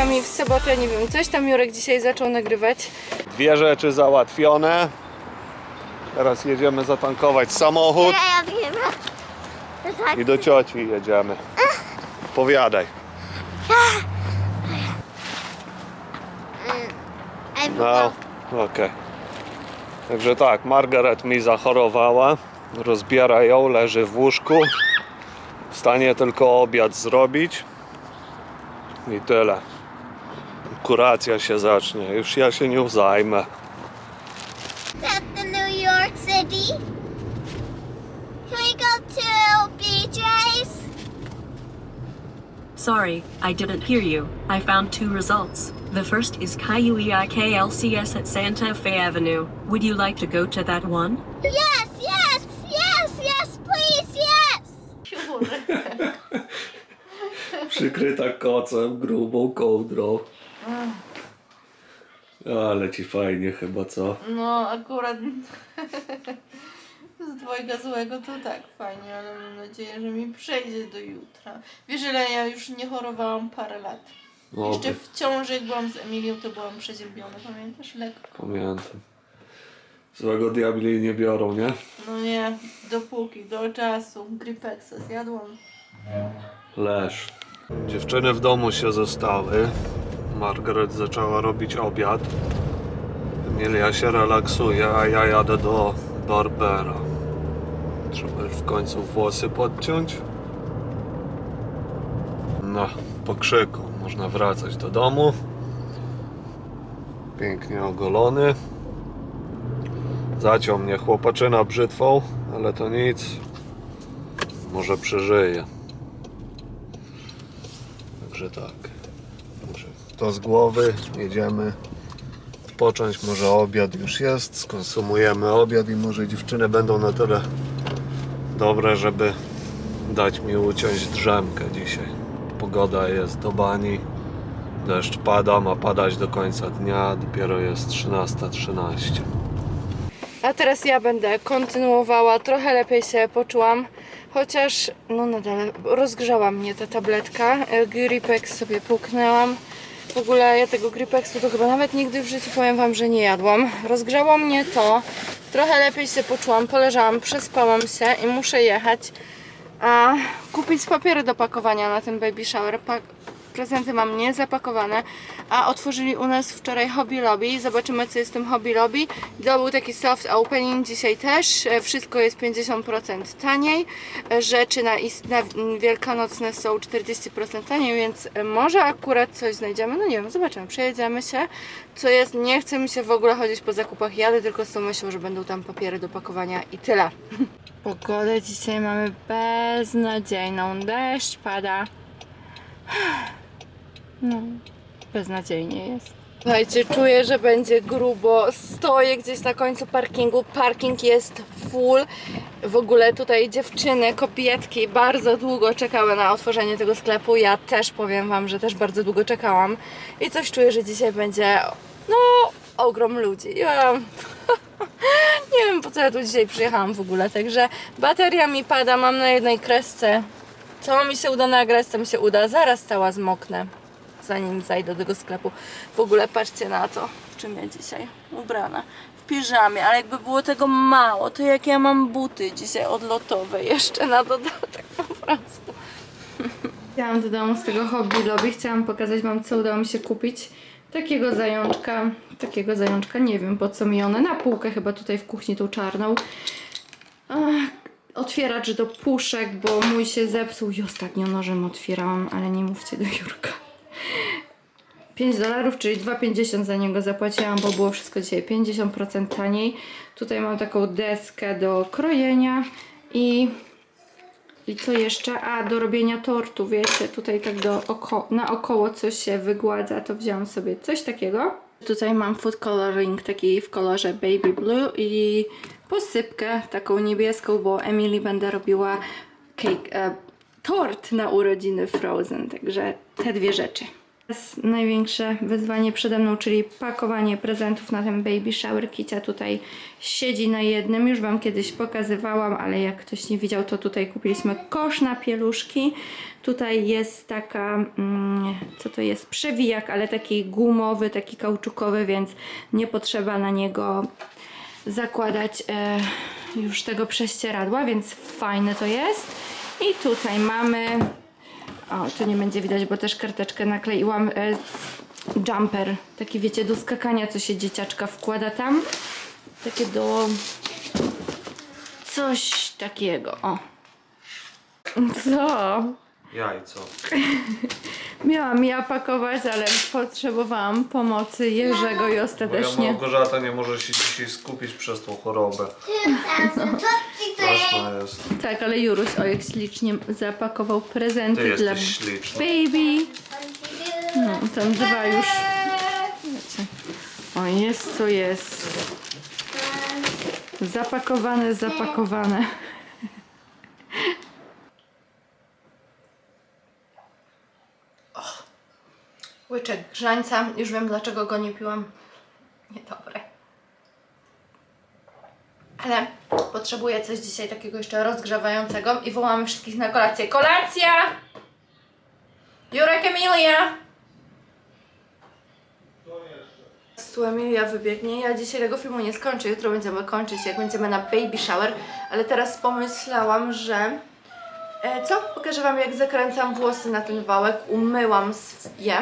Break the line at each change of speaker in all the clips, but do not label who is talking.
wami w sobotę, nie wiem, coś tam Jurek dzisiaj zaczął nagrywać.
Dwie rzeczy załatwione. Teraz jedziemy zatankować samochód
Ja wiem. To tak.
i do cioci jedziemy. Powiadaj.
Ej,
No, okej. Także tak, Margaret mi zachorowała. Rozbiera ją, leży w łóżku. W stanie tylko obiad zrobić. I tyle. Kuracja się zacznie. Już ja się nią zajmę.
at the New York City. Can we go to BJ's?
Sorry, I didn't hear you. I found two results. The first is KUEIKLCS at Santa Fe Avenue. Would you like to go to that one?
Yes, yes, yes, yes, please, yes.
Przykryta kocem, grubą kołdrą. Ale ci fajnie chyba, co?
No, akurat z dwojga złego to tak fajnie, ale mam nadzieję, że mi przejdzie do jutra. Wiesz, ile ja już nie chorowałam parę lat. Jeszcze w ciąży, jak byłam z Emilią, to byłam przeziębiona, pamiętasz? Lekko.
Pamiętam. Złego diabli nie biorą, nie?
No nie, dopóki, do czasu. Gripexa zjadłam.
Leż. Dziewczyny w domu się zostały. Margaret zaczęła robić obiad. Emilia się relaksuje, a ja jadę do Barbera. Trzeba już w końcu włosy podciąć. No, po krzyku można wracać do domu. Pięknie ogolony. Zaciął mnie chłopaczyna brzytwą, ale to nic. Może przeżyje. Także tak. To z głowy. Jedziemy odpocząć. Może obiad już jest. Skonsumujemy obiad i może dziewczyny będą na tyle dobre, żeby dać mi uciąć drzemkę dzisiaj. Pogoda jest do bani. Deszcz pada, ma padać do końca dnia. Dopiero jest 13.13.
A teraz ja będę kontynuowała, trochę lepiej się poczułam, chociaż no nadal rozgrzała mnie ta tabletka. E, Gripex sobie puknęłam. W ogóle ja tego Gripexu to chyba nawet nigdy w życiu powiem wam, że nie jadłam. Rozgrzało mnie to, trochę lepiej się poczułam, poleżałam, przespałam się i muszę jechać a kupić papiery do pakowania na ten baby shower. Pa- prezenty mam niezapakowane, a otworzyli u nas wczoraj Hobby Lobby. Zobaczymy co jest w tym Hobby Lobby. To był taki soft opening, dzisiaj też. E, Wszystko jest 50% taniej. E, Rzeczy na, wielkanocne są 40% taniej, więc e, może akurat coś znajdziemy. No nie wiem, zobaczymy. Przejedziemy się. Co jest, nie chce mi się w ogóle chodzić po zakupach. Jadę tylko z tą myślą, że będą tam papiery do pakowania i tyle. Pogodę dzisiaj mamy beznadziejną. Deszcz pada. No, beznadziejnie jest. Słuchajcie, czuję, że będzie grubo. Stoję gdzieś na końcu parkingu. Parking jest full. W ogóle tutaj dziewczyny, kobietki bardzo długo czekały na otworzenie tego sklepu. Ja też powiem Wam, że też bardzo długo czekałam. I coś czuję, że dzisiaj będzie, no, ogrom ludzi. Ja... Nie wiem po co ja tu dzisiaj przyjechałam w ogóle, także bateria mi pada, mam na jednej kresce. Co mi się uda nagrać, co mi się uda, zaraz cała zmoknę, zanim zajdę do tego sklepu. W ogóle patrzcie na to, w czym ja dzisiaj ubrana. W piżamie, ale jakby było tego mało, to jak ja mam buty dzisiaj odlotowe jeszcze na dodatek po prostu. Chciałam do domu z tego hobby lobby, chciałam pokazać Wam, co udało mi się kupić. Takiego zajączka, takiego zajączka, nie wiem po co mi one, na półkę chyba tutaj w kuchni tą czarną. Ach, otwieracz do puszek, bo mój się zepsuł i ostatnio nożem otwierałam, ale nie mówcie do Jurka. 5 dolarów, czyli 2,50 za niego zapłaciłam, bo było wszystko dzisiaj 50% taniej. Tutaj mam taką deskę do krojenia i i co jeszcze? A, do robienia tortu, wiecie, tutaj tak do oko naokoło coś się wygładza, to wziąłam sobie coś takiego. Tutaj mam food coloring taki w kolorze baby blue i posypkę taką niebieską, bo Emily będę robiła cake, e, tort na urodziny Frozen, także te dwie rzeczy. Teraz największe wyzwanie przede mną, czyli pakowanie prezentów na ten baby shower. Kicia tutaj siedzi na jednym, już Wam kiedyś pokazywałam, ale jak ktoś nie widział, to tutaj kupiliśmy kosz na pieluszki. Tutaj jest taka, mm, co to jest, przewijak, ale taki gumowy, taki kauczukowy, więc nie potrzeba na niego zakładać e, już tego prześcieradła, więc fajne to jest. I tutaj mamy o, tu nie będzie widać, bo też karteczkę nakleiłam. E, jumper, taki wiecie, do skakania, co się dzieciaczka wkłada tam. Takie do... Coś takiego, o. Co?
Jajco.
Miałam ja pakować, ale potrzebowałam pomocy Jerzego i
Moja
ostatecznie...
Małgorzata nie może się dzisiaj skupić przez tą chorobę.
To jest?
Straszna jest.
Tak, ale Juruś, o jak ślicznie zapakował prezenty
Ty
dla
śliczna.
baby. No, tam dwa już. Wiecie. O, jest co jest. Zapakowane, zapakowane. Łyczek grzańca. Już wiem dlaczego go nie piłam. Niedobre. Ale potrzebuję coś dzisiaj takiego jeszcze rozgrzewającego i wołamy wszystkich na kolację. Kolacja! Jurek Emilia! Tu Emilia wybiegnie. Ja dzisiaj tego filmu nie skończę. Jutro będziemy kończyć, jak będziemy na baby shower. Ale teraz pomyślałam, że... E, co? Pokażę Wam, jak zakręcam włosy na ten wałek. Umyłam je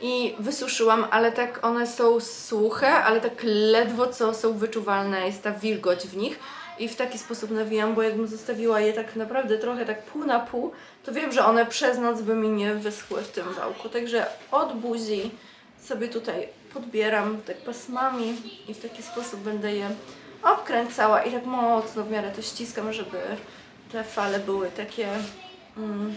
i wysuszyłam, ale tak one są suche, ale tak ledwo co są wyczuwalne. Jest ta wilgoć w nich. I w taki sposób nawijam, bo jakbym zostawiła je tak naprawdę trochę tak pół na pół, to wiem, że one przez noc by mi nie wyschły w tym wałku. Także od buzi sobie tutaj podbieram tak pasmami i w taki sposób będę je obkręcała i tak mocno w miarę to ściskam, żeby te fale były takie mm,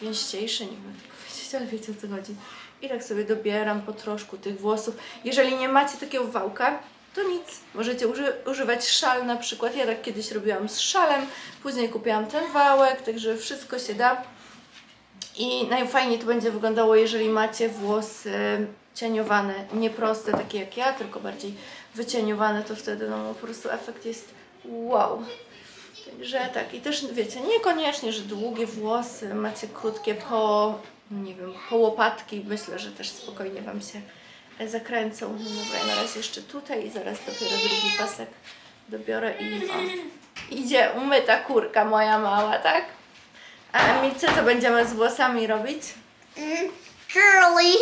gęściejsze, nie wiem jak powiedzieć, ale wiecie o co chodzi. I tak sobie dobieram po troszku tych włosów. Jeżeli nie macie takiego wałka, to nic. Możecie uży używać szal na przykład. Ja tak kiedyś robiłam z szalem, później kupiłam ten wałek, także wszystko się da. I najfajniej to będzie wyglądało, jeżeli macie włosy cieniowane, nie proste, takie jak ja, tylko bardziej wycieniowane, to wtedy no, po prostu efekt jest wow. Także tak, i też wiecie, niekoniecznie, że długie włosy, macie krótkie po, nie wiem, po łopatki, myślę, że też spokojnie Wam się zakręcą. No dobra, ja na razie jeszcze tutaj i zaraz dopiero drugi pasek dobiorę i o, idzie umyta kurka moja mała, tak? A Emilce co będziemy z włosami robić?
Curly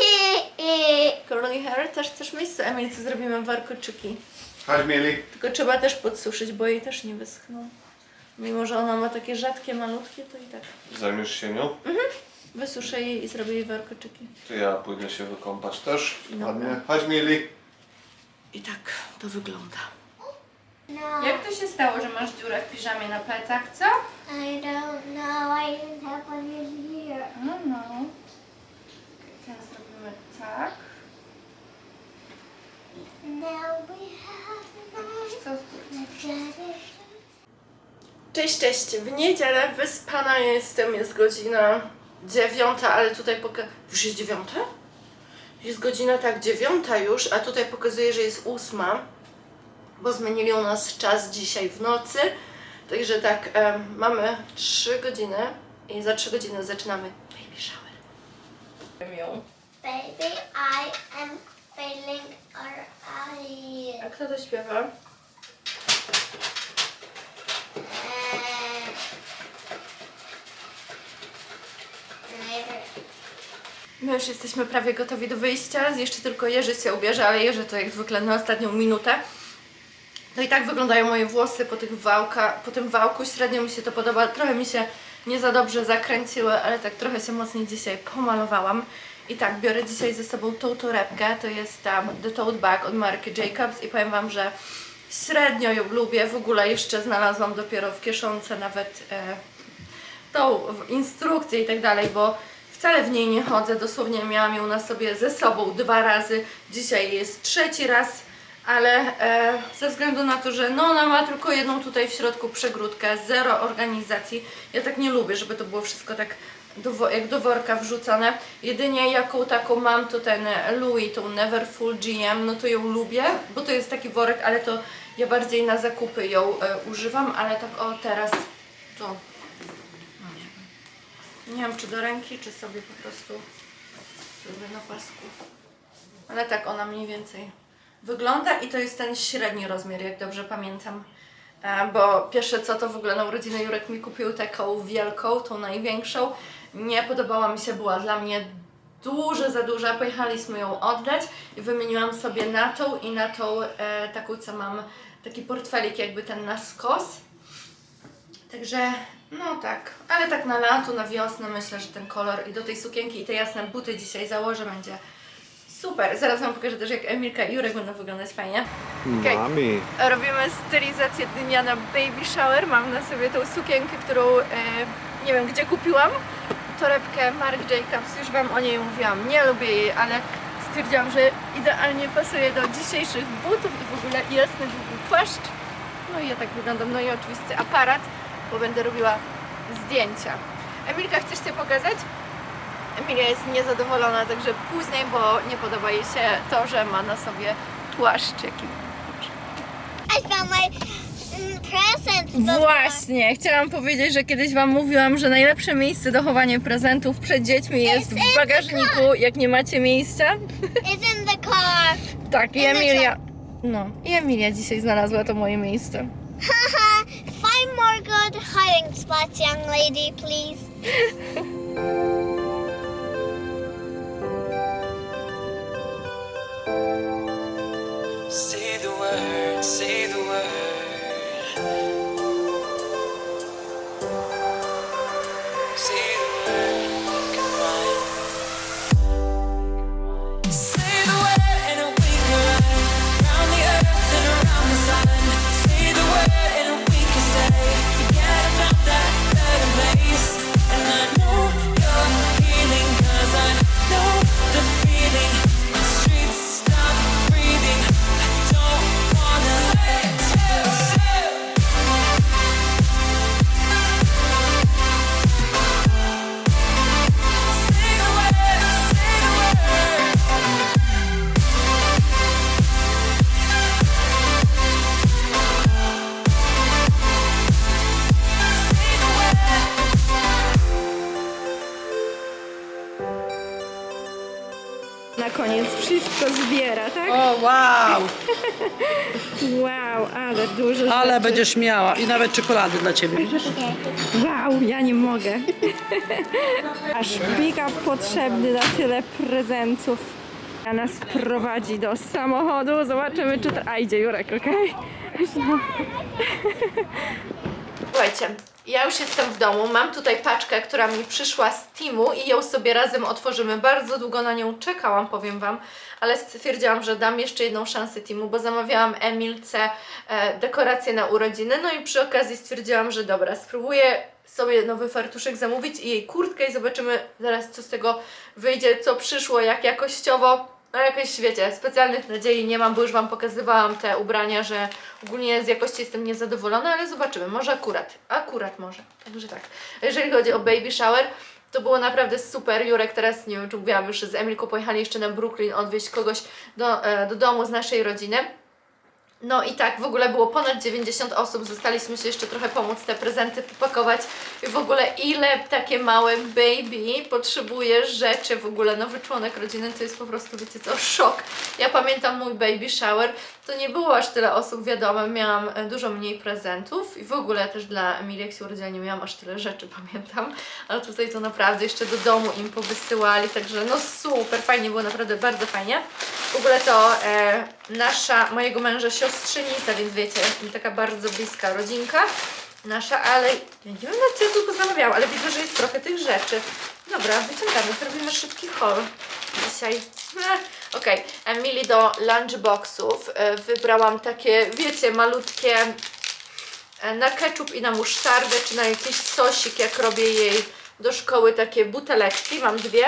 hair.
Curly hair też chcesz mieć? Co Emilce zrobimy warkoczyki?
Chodź mieli.
Tylko trzeba też podsuszyć, bo jej też nie wyschną. Mimo, że ona ma takie rzadkie, malutkie, to i tak.
Zajmiesz się nią?
Wysuszę jej i zrobię jej warkoczyki.
To ja pójdę się wykąpać też.
Dobra.
Ładnie. Chodź mieli.
I tak to wygląda.
No,
Jak to się stało, że masz dziurę w piżamie na plecach, co?
I don't know. I didn't have one in here.
No, no. Teraz zrobimy tak.
Now we have
Co? Cześć, cześć. W niedzielę wyspana jestem, jest godzina dziewiąta, ale tutaj poka... Już jest dziewiąta? Jest godzina tak dziewiąta już, a tutaj pokazuje, że jest ósma, bo zmienili u nas czas dzisiaj w nocy. Także tak, em, mamy trzy godziny i za trzy godziny zaczynamy baby shower.
Baby, I am feeling alright.
A kto to śpiewa? My już jesteśmy prawie gotowi do wyjścia. Jeszcze tylko Jerzy się ubierze, ale Jerzy to jak zwykle na ostatnią minutę. No i tak wyglądają moje włosy po, tych wałka, po tym wałku. Średnio mi się to podoba. Trochę mi się nie za dobrze zakręciły, ale tak trochę się mocniej dzisiaj pomalowałam. I tak, biorę dzisiaj ze sobą tą torebkę. To jest tam The Tote Bag od marki Jacobs i powiem Wam, że średnio ją lubię. W ogóle jeszcze znalazłam dopiero w kieszonce nawet e, tą instrukcję i tak dalej, bo wcale w niej nie chodzę. Dosłownie miałam ją na sobie ze sobą dwa razy. Dzisiaj jest trzeci raz, ale e, ze względu na to, że no ona ma tylko jedną tutaj w środku przegródkę, zero organizacji. Ja tak nie lubię, żeby to było wszystko tak do, jak do worka wrzucone. Jedynie jaką taką mam to ten Louis, tą Neverfull GM, no to ją lubię, bo to jest taki worek, ale to ja bardziej na zakupy ją e, używam, ale tak o teraz to. Nie wiem czy do ręki, czy sobie po prostu sobie na pasku. Ale tak ona mniej więcej wygląda i to jest ten średni rozmiar, jak dobrze pamiętam. E, Bo pierwsze co to w ogóle na urodziny Jurek mi kupił taką wielką, tą największą. Nie podobała mi się, była dla mnie dużo za duża. Pojechaliśmy ją oddać i wymieniłam sobie na tą i na tą e, taką co mam, taki portfelik jakby ten na skos. Także no tak, ale tak na lato, na wiosnę myślę, że ten kolor i do tej sukienki i te jasne buty dzisiaj założę będzie super. Zaraz Wam pokażę też jak Emilka i Jurek będą wyglądać fajnie. Okej.
Mami.
Robimy stylizację dnia na baby shower. Mam na sobie tą sukienkę, którą e, nie wiem gdzie kupiłam. Torebkę Marc Jacobs, już Wam o niej mówiłam. Nie lubię jej, ale stwierdziłam, że idealnie pasuje do dzisiejszych butów i w ogóle jasny długi płaszcz. No i ja tak wyglądam. No i oczywiście aparat, bo będę robiła zdjęcia. Emilka, chcesz się pokazać? Emilia jest niezadowolona, także później, bo nie podoba jej się to, że ma na sobie płaszcz jaki
I found my mm, presents. before.
Właśnie, chciałam powiedzieć, że kiedyś Wam mówiłam, że najlepsze miejsce do chowania prezentów przed dziećmi jest w bagażniku, jak nie macie miejsca.
It's in the car.
Tak, i Emilia. No, i Emilia dzisiaj znalazła to moje miejsce.
Hiding spots, young lady, please.
Say the word, say the word. Say
Na koniec wszystko zbiera, tak?
O, wow!
Wow, ale dużo
Ale
rzeczy.
będziesz miała. I nawet czekolady dla ciebie, widzisz?
Wow, ja nie mogę. Aż pick-up potrzebny na tyle prezentów. A nas prowadzi do samochodu. Zobaczymy, czy to... A, idzie Jurek, okej? Słuchajcie, ja już jestem w domu. Mam tutaj paczkę, która mi przyszła z Timu i ją sobie razem otworzymy. Bardzo długo na nią czekałam, powiem Wam, ale stwierdziłam, że dam jeszcze jedną szansę Timu, bo zamawiałam Emilce e, dekoracje na urodziny. No i przy okazji stwierdziłam, że dobra, spróbuję sobie nowy fartuszek zamówić i jej kurtkę i zobaczymy zaraz, co z tego wyjdzie, co przyszło, jak jakościowo. No jakieś, wiecie, specjalnych nadziei nie mam, bo już Wam pokazywałam te ubrania, że ogólnie z jakości jestem niezadowolona, ale zobaczymy, może akurat, akurat może, także tak. Jeżeli chodzi o baby shower, to było naprawdę super. Jurek teraz, nie wiem czy mówiłam już, z Emilką pojechali jeszcze na Brooklyn odwieźć kogoś do, e, do domu z naszej rodziny. No i tak, w ogóle było ponad 90 osób, zostaliśmy się jeszcze trochę pomóc te prezenty popakować i w ogóle ile takie małe baby potrzebuje rzeczy, w ogóle nowy członek rodziny to jest po prostu, wiecie co, szok. Ja pamiętam mój baby shower, to nie było aż tyle osób, wiadomo, miałam e, dużo mniej prezentów i w ogóle też dla Emilii, jak się urodziła, nie miałam aż tyle rzeczy, pamiętam, ale tutaj to naprawdę jeszcze do domu im powysyłali, także no super, fajnie było, naprawdę bardzo fajnie. W ogóle to e, nasza, mojego męża siostrzenica, więc wiecie, taka bardzo bliska rodzinka nasza, ale wiem na co ja tylko zamawiałam, ale widzę, że jest trochę tych rzeczy. Dobra, wyciągamy, zrobimy szybki haul dzisiaj. Eh, Okej, Emily do lunchboxów e, wybrałam takie, wiecie, malutkie e, na ketchup i na musztardę, czy na jakiś sosik, jak robię jej do szkoły takie buteleczki. Mam dwie.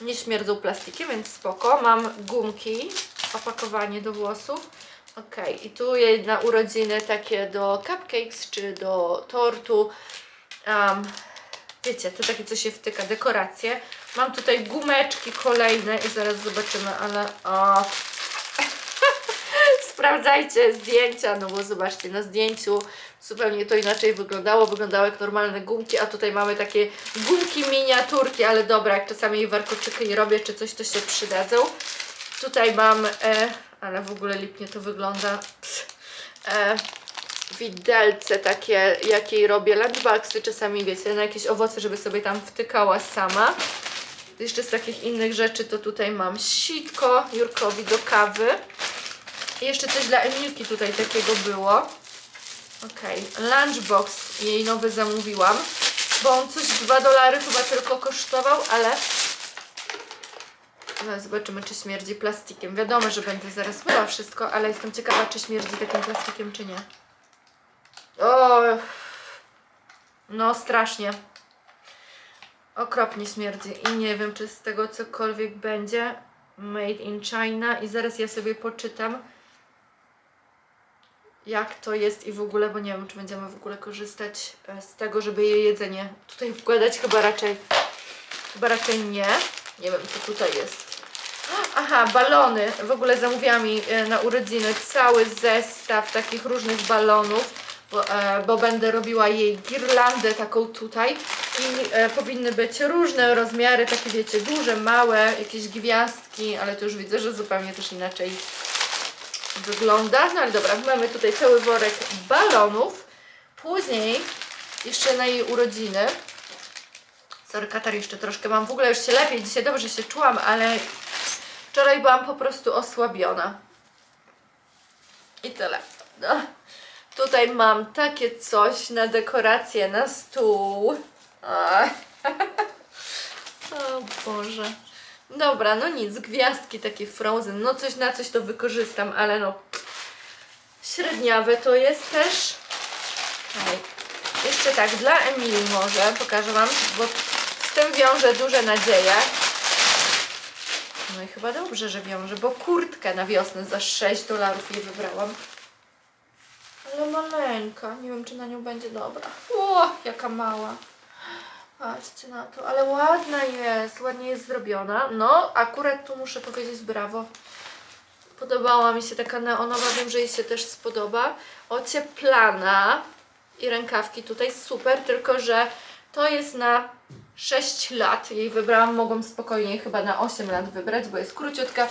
Nie śmierdzą plastikiem, więc spoko. Mam gumki, opakowanie do włosów. Okej, i tu jej na urodziny takie do cupcakes czy do tortu. Um, wiecie, te takie, co się wtyka, dekoracje. Mam tutaj gumeczki kolejne i zaraz zobaczymy, ale o, sprawdzajcie zdjęcia, no bo zobaczcie, na zdjęciu zupełnie to inaczej wyglądało, wyglądało jak normalne gumki, a tutaj mamy takie gumki miniaturki, ale dobra, jak czasami warkoczyki robię, czy coś, to się przydadzą. Tutaj mam, e, ale w ogóle lipnie to wygląda, e, widelce takie, jakiej robię lunchboxy, czasami wiecie, na jakieś owoce, żeby sobie tam wtykała sama. Jeszcze z takich innych rzeczy to tutaj mam sitko Jurkowi do kawy. I jeszcze coś dla Emilki tutaj takiego było. Okej, lunchbox jej nowy zamówiłam, bo on coś 2 dolary chyba tylko kosztował, ale no, zobaczymy czy śmierdzi plastikiem. Wiadomo, że będę zaraz myła wszystko, ale jestem ciekawa czy śmierdzi takim plastikiem czy nie. O, no strasznie. Okropnie śmierdzi i nie wiem czy z tego cokolwiek będzie. Made in China i zaraz ja sobie poczytam jak to jest i w ogóle, bo nie wiem, czy będziemy w ogóle korzystać e, z tego, żeby jej jedzenie tutaj wkładać, chyba raczej, chyba raczej nie. Nie wiem, co tutaj jest. Aha, balony. W ogóle zamówiłam mi e, na urodziny cały zestaw takich różnych balonów, bo, e, bo będę robiła jej girlandę taką tutaj i e, powinny być różne rozmiary, takie wiecie, duże, małe, jakieś gwiazdki, ale to już widzę, że zupełnie też inaczej wygląda. No ale dobra, mamy tutaj cały worek balonów. Później jeszcze na jej urodziny. Sorry, katar jeszcze troszkę mam. W ogóle już się lepiej, dzisiaj dobrze się czułam, ale wczoraj byłam po prostu osłabiona. I tyle. No. Tutaj mam takie coś na dekorację na stół. O Boże. Dobra, no nic, gwiazdki takie frozen, no coś na coś to wykorzystam, ale no średniawe to jest też. Jeszcze tak, dla Emilii może pokażę Wam, bo z tym wiąże duże nadzieje. No i chyba dobrze, że wiąże, bo kurtkę na wiosnę za 6 dolarów jej wybrałam. Ale maleńka, nie wiem czy na nią będzie dobra. O, jaka mała. Patrzcie na to, ale ładna jest, ładnie jest zrobiona. No, akurat tu muszę powiedzieć brawo. Podobała mi się taka neonowa, wiem, że jej się też spodoba. Ocieplana i rękawki tutaj super, tylko że to jest na 6 lat. Jej wybrałam, mogłam spokojnie chyba na 8 lat wybrać, bo jest króciutka.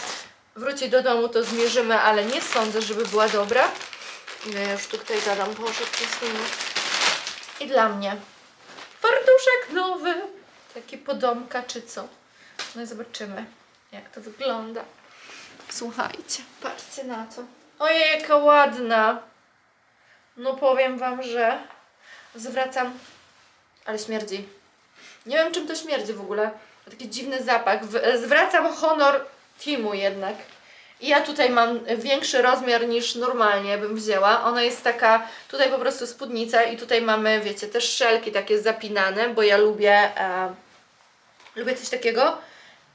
Wróci do domu, to zmierzymy, ale nie sądzę, żeby była dobra. Ile ja już tutaj gadam, Boże, I dla mnie fartuszek nowy. Taki podomka czy co. No i zobaczymy, jak to wygląda. Słuchajcie, patrzcie na to. Ojej, jaka ładna. No powiem Wam, że zwracam... Ale śmierdzi. Nie wiem, czym to śmierdzi w ogóle. Taki dziwny zapach. Zwracam honor Timu jednak. I ja tutaj mam większy rozmiar niż normalnie bym wzięła. Ona jest taka, tutaj po prostu spódnica i tutaj mamy, wiecie, też szelki takie zapinane, bo ja lubię, e, lubię coś takiego.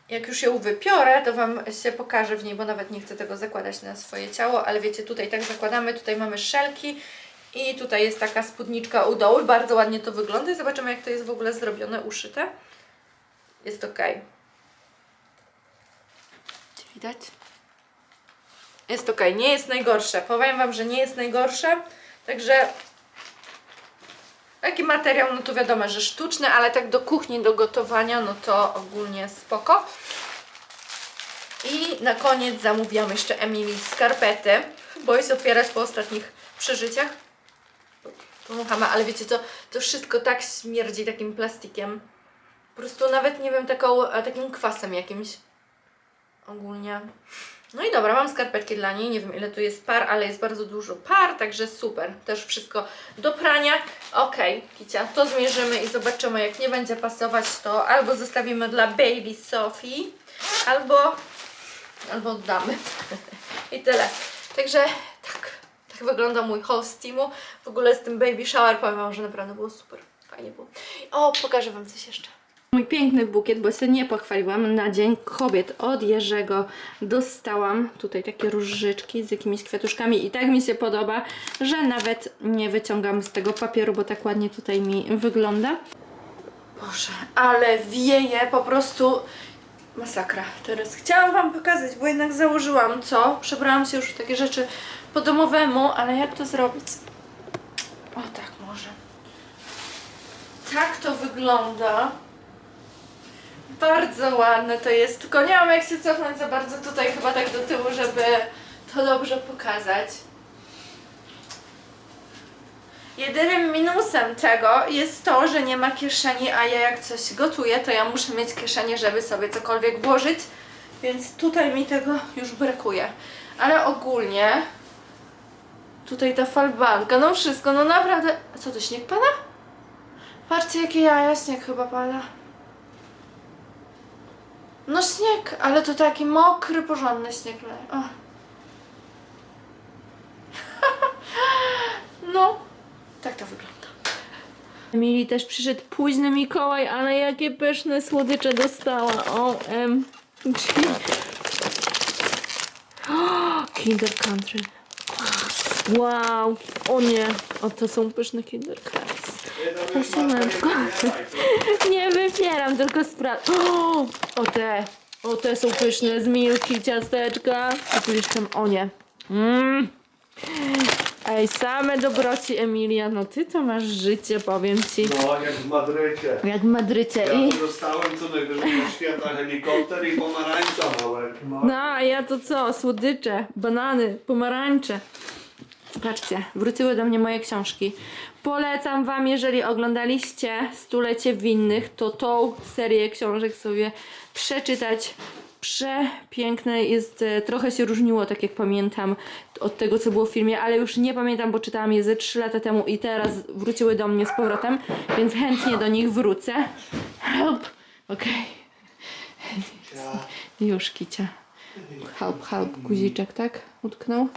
Jak już ją wypiorę, to Wam się pokażę w niej, bo nawet nie chcę tego zakładać na swoje ciało, ale wiecie, tutaj tak zakładamy, tutaj mamy szelki i tutaj jest taka spódniczka u dołu. Bardzo ładnie to wygląda i zobaczymy, jak to jest w ogóle zrobione, uszyte. Jest ok. Czy widać? Jest ok, nie jest najgorsze. Powiem Wam, że nie jest najgorsze. Także taki materiał, no to wiadomo, że sztuczny, ale tak do kuchni, do gotowania, no to ogólnie spoko. I na koniec zamówiłam jeszcze Emily skarpety. Boję się otwierać po ostatnich przeżyciach. Pomachamy, ale wiecie co, to wszystko tak śmierdzi takim plastikiem. Po prostu nawet nie wiem, taką, a, takim kwasem jakimś. Ogólnie. No i dobra, mam skarpetki dla niej, nie wiem ile tu jest par, ale jest bardzo dużo par, także super. Też wszystko do prania. Okej, Kicia, to zmierzymy i zobaczymy, jak nie będzie pasować, to albo zostawimy dla baby Sofii, albo, albo oddamy. I tyle. Także tak, wygląda mój haul z Teamu. W ogóle z tym baby shower powiem Wam, że naprawdę było super. Fajnie było. O, pokażę Wam coś jeszcze. Mój piękny bukiet, bo się nie pochwaliłam, na Dzień Kobiet od Jerzego dostałam tutaj takie różyczki z jakimiś kwiatuszkami i tak mi się podoba, że nawet nie wyciągam z tego papieru, bo tak ładnie tutaj mi wygląda. Boże, ale wieje po prostu masakra. Teraz chciałam wam pokazać, bo jednak założyłam co. Przebrałam się już w takie rzeczy po domowemu, ale jak to zrobić? O tak może. Tak to wygląda. Bardzo ładne to jest, tylko nie mam jak się cofnąć za bardzo tutaj chyba tak do tyłu, żeby to dobrze pokazać. Jedynym minusem tego jest to, że nie ma kieszeni, a ja jak coś gotuję, to ja muszę mieć kieszenie, żeby sobie cokolwiek włożyć, więc tutaj mi tego już brakuje. Ale ogólnie tutaj ta falbanka, no wszystko, no naprawdę... Co to, śnieg pada? Patrzcie jakie jaja, śnieg chyba pada. No śnieg, ale to taki mokry, porządny śnieg. O. no, tak to wygląda. Emily też przyszedł późny Mikołaj, ale jakie pyszne słodycze dostała. O, Kinder Country. Wow, o nie, o to są pyszne Kinder się mętko. Nie wypieram, tylko sprawdzam. O, o te, o te są pyszne z milki, ciasteczka. A tu jeszcze, o nie. Mm. Ej, same dobroci Emilia, no ty to masz życie, powiem ci.
No, jak w Madrycie.
Jak w Madrycie
Ja
i...
dostałem co najwyżej na święta helikopter i pomarańcza małe. No.
No, a ja to co? Słodycze, banany, pomarańcze. Patrzcie, wróciły do mnie moje książki. Polecam Wam, jeżeli oglądaliście Stulecie Winnych, to tą serię książek sobie przeczytać. Przepiękne jest, e, trochę się różniło, tak jak pamiętam, od tego, co było w filmie, ale już nie pamiętam, bo czytałam je ze 3 lata temu i teraz wróciły do mnie z powrotem, więc chętnie do nich wrócę. Help! Okej. Już, kicia. Help, help, guziczek, tak? Utknął?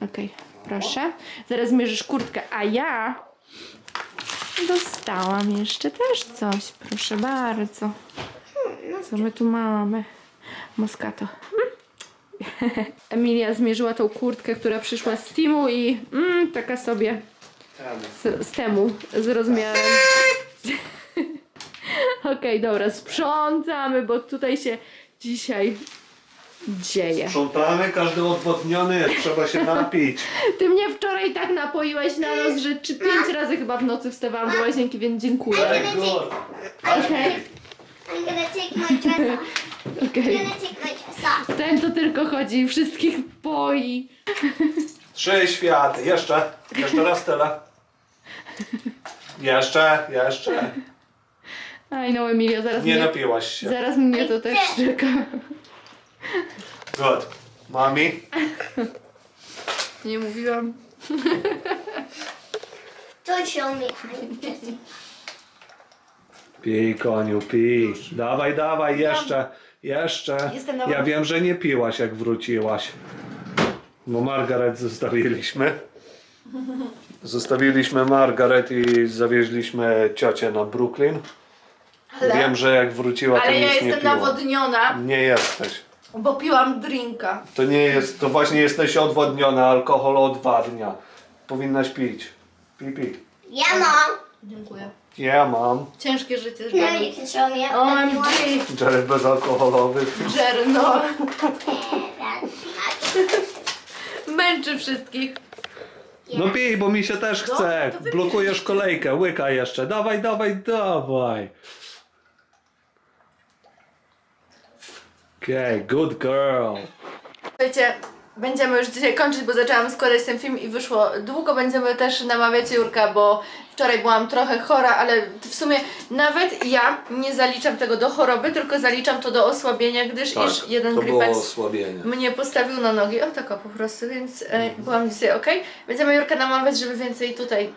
Okej, proszę. Zaraz mierzysz kurtkę, a ja dostałam jeszcze też coś. Proszę bardzo. Co my tu mamy? Moscato. Mm. Emilia zmierzyła tą kurtkę, która przyszła z Timu i mm, taka sobie z, z temu, z rozmiarem. Okej, dobra, sprzątamy, bo tutaj się dzisiaj dzieje.
Sprzątamy, każdy odwodniony jest, trzeba się napić.
Ty mnie wczoraj tak napoiłeś na noc, że czy pięć razy chyba w nocy wstawałam do łazienki, więc dziękuję.
Good.
Okej,
I'm gonna take my dress off.
okej.
I'm gonna take my dress off.
Ten to tylko chodzi i wszystkich boi.
Trzy światy. Jeszcze. Jeszcze raz tyle. Jeszcze, jeszcze.
Aj no Emilia, zaraz
Nie
mnie,
napiłaś się.
zaraz mnie to też czeka.
Good. Mami?
Nie mówiłam.
Don't show me. I'm just.
Pij, koniu, pij. Dawaj, dawaj, jeszcze. Jeszcze.
Jestem na
Ja wiem, że nie piłaś, jak wróciłaś. Bo Margaret zostawiliśmy. Zostawiliśmy Margaret i zawieźliśmy ciocię na Brooklyn.
Ale,
Wiem, że jak wróciła, to
ale ja
nic nie
jestem
piła.
nawodniona,
Nie jesteś.
Bo piłam drinka.
To nie jest, to właśnie jesteś odwodniona, alkohol odwadnia. Powinnaś pić. Pij, pij.
Yeah, mom.
Dziękuję.
Ja mam.
Ciężkie życie
No, show me up. if you
OMG.
Jerry bezalkoholowy.
Jerry, no.
Much.
Męczy wszystkich.
No pij, bo mi się też chce. Blokujesz kolejkę, łyka jeszcze. Dawaj, dawaj, dawaj. Okay, good girl.
Słuchajcie, będziemy już dzisiaj kończyć, bo zaczęłam składać ten film i wyszło długo. Będziemy też namawiać Jurka, bo wczoraj byłam trochę chora, ale w sumie nawet ja nie zaliczam tego do choroby, tylko zaliczam to do osłabienia, gdyż iż jeden
Tak, to było osłabienie.
mnie postawił na nogi. O tak o po prostu, więc e, byłam dzisiaj ok. Będziemy Jurka namawiać, żeby więcej tutaj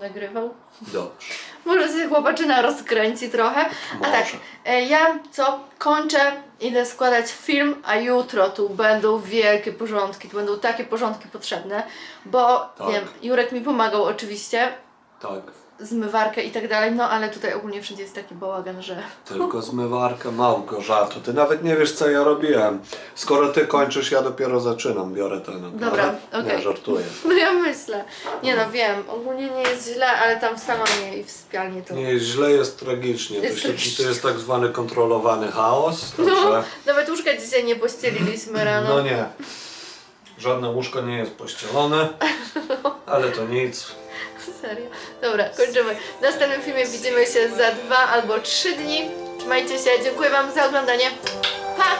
nagrywał.
Dobrze.
Może się chłopaczyna rozkręci trochę. A
Może.
tak, e, ja co kończę, idę składać film, a jutro tu będą wielkie porządki, tu będą takie porządki potrzebne, bo
Tak.
wiem, Jurek mi pomagał oczywiście,
Tak.
zmywarkę i tak dalej, no ale tutaj ogólnie wszędzie jest taki bałagan, że...
Tylko zmywarkę Małgorzatu. Ty nawet nie wiesz, co ja robiłem. Skoro ty kończysz, ja dopiero zaczynam. Biorę ten.
Dobra,
Nie,
okej.
żartuję.
No ja myślę. Nie no, wiem, ogólnie nie jest źle, ale tam sama mnie i w sypialni to...
Nie, źle jest tragicznie.
Jest
to, się,
tragicznie.
to jest tak zwany kontrolowany chaos. Także,
No, nawet łóżka dzisiaj nie pościeliliśmy rano.
no nie. Żadne łóżko nie jest pościelone, ale to nic.
Serio. Dobra, kończymy. W następnym filmie widzimy się za dwa albo trzy dni. Trzymajcie się, dziękuję Wam za oglądanie. Pa!